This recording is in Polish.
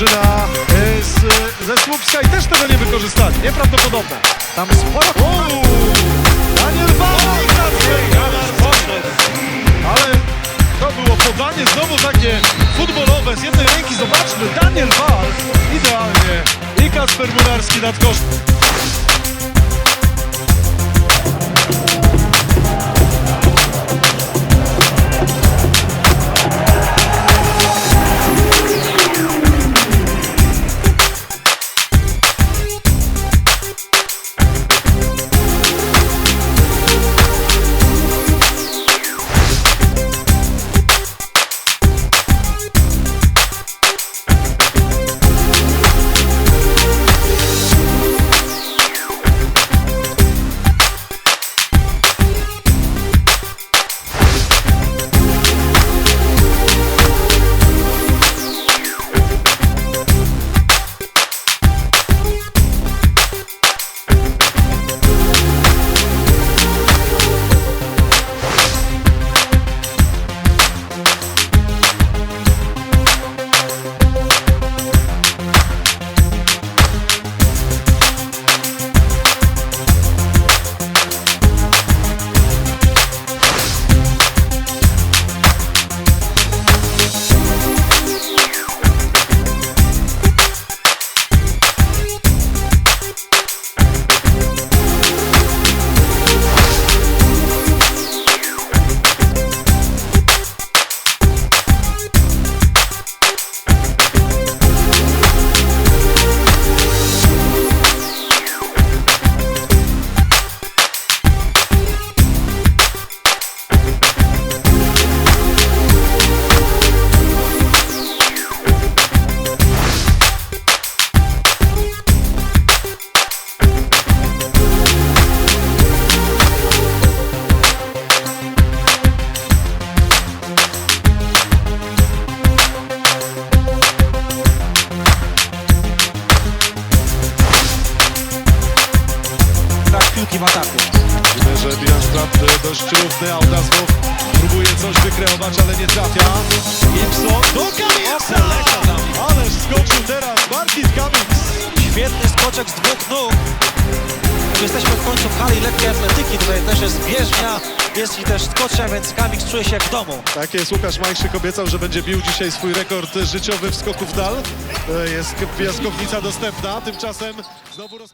drużyna e, z, ze Słupska i też tego nie wykorzystali. Nieprawdopodobne. Tam sporo... Uuu! Daniel Bałek! Ale to było podanie znowu takie futbolowe z jednej ręki. Zobaczmy, Daniel Bal idealnie i Kasper Murarski nad kosztem. Piłki w ataku. Widzę, że bilans strat e, dość równy, Auda znów próbuje coś wykreować, ale nie trafia. Gibson do tam. Ależ skoczył teraz Martin Kamiks. Świetny skoczek z dwóch nóg. Jesteśmy w końcu w hali lekkiej atletyki. Tutaj też jest bieżnia, jest i też skocznia, więc Kamik czuje się jak w domu. Tak jest, Łukasz Majszyk obiecał, że będzie bił dzisiaj swój rekord życiowy w skoku w dal. E, Jest piaskownica dostępna, tymczasem znowu roz...